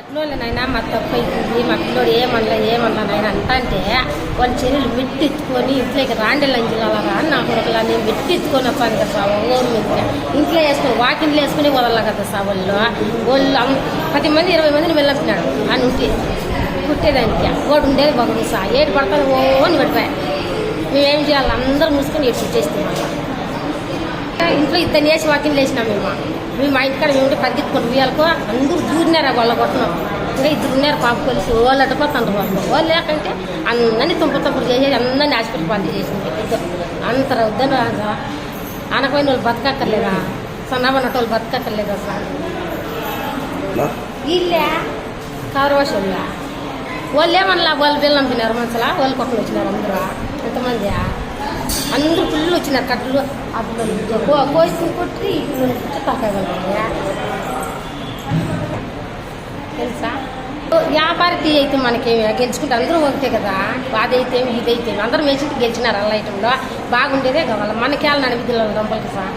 ఎట్లోనైనా మా తప్పు అవుతుంది మా పిల్లోడు ఏమన్నా ఏమన్నా నాయన అంట అంటే వాళ్ళ చెల్లెలు మెట్టెత్తుకొని ఇంట్లోకి రాండి లంజిలా రా నా కొడుకులని మెట్టెత్తుకొని వస్తాను కదా సార్ ఊరు మీద ఇంట్లో వేసుకుని వాకింట్లో వేసుకుని వదలలా కదా సార్ వాళ్ళు. వాళ్ళు పది మంది ఇరవై మందిని వెళ్ళంటున్నాడు అని ఉంటే కుట్టేదానికి వాడు ఉండేది బాగుంది సా ఏడు పడతాను ఓ అని పడిపోయా. మేమేం చేయాలి? అందరూ మూసుకొని ఎట్టు చేస్తున్నాం ఇంట్లో ఇద్దరు వేసి వాకింగ్ వేసినాం మేము. మేము మా ఇంటికాడ మేము పరిగెత్తుకొని ఉయ్యాలకు అందరూ దూరినారు వాళ్ళ కొట్టడం ఇంకా ఇద్దరు ఉన్నారు పాప కలిసి వాళ్ళు అడ్డపోతాండ్రు వాళ్ళు వాళ్ళు లేకంటే అందరినీ తుంప తుంపలు చేసేది అందరినీ హాస్పిటల్ పాలు చేసింది. అంత వద్దని అనకపోయిన వాళ్ళు బతకక్కర్లేదా? సన్నబన్నట్టు వాళ్ళు బతకక్కర్లేదా సార్? ఇల్లే కారవాష్ వాళ్ళ వాళ్ళు ఏమన్నా వాళ్ళు బిల్లం తిన్నారు మనసులా వాళ్ళు కొట్టలు వచ్చినారు అందరూ. ఎంతమంది అందరూ ఫుల్ వచ్చినారు కట్టలు. అప్పుడు కోసి కొట్టి ఇప్పుడు కొట్టి తెలుసా? వ్యాపారికి అయితే మనకి గెలుచుకుంటే అందరూ ఒకటే కదా? అదైతే ఇదైతే. అందరం వేసి గెలిచినారు అలా ఐటంలో బాగుండేదే కావాలి మనకి వాళ్ళ నడిపిద్దులు డంపలకి సార్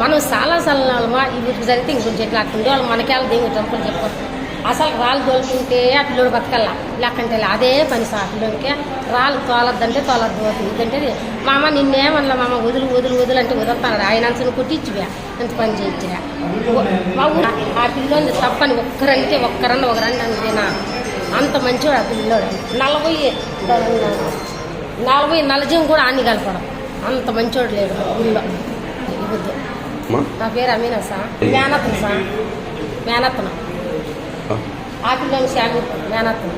మనం చాలా సలమా ఇవి జరిగితే ఇంకొంచెం ఎట్లా అట్టుండే వాళ్ళు మనకి వాళ్ళ దేవుడు డంపలు చెప్పారు అసలు రాళ్ళు తోలుకుంటే ఆ పిల్లోడు బతకల్లా. లేకంటే. అదే పని సార్. ఆ పిల్లోడికి రాళ్ళు తోలద్దంటే తోలద్దు అవుతుంది ఇదంటే మామ నిన్నేమన్నా మామ వదులు వదులు వదులు అంటే వదులుతాడు ఆయన అంచను కొట్టించివా. ఎంత పని చేయించిరా మా ఊరు ఆ పిల్లోని తప్పని ఒక్కరంటే ఒక్కరన్న ఒకరన్న అంతేనా? అంత మంచివాడు ఆ పిల్లోడు. నలభై నలభై నలజం కూడా ఆని కలపడం. అంత మంచోడు లేడు ఊళ్ళో నా పేరు అమీనా సా మేనత్న సా మేనత్న ఆ పిల్లని శామి మేనత్న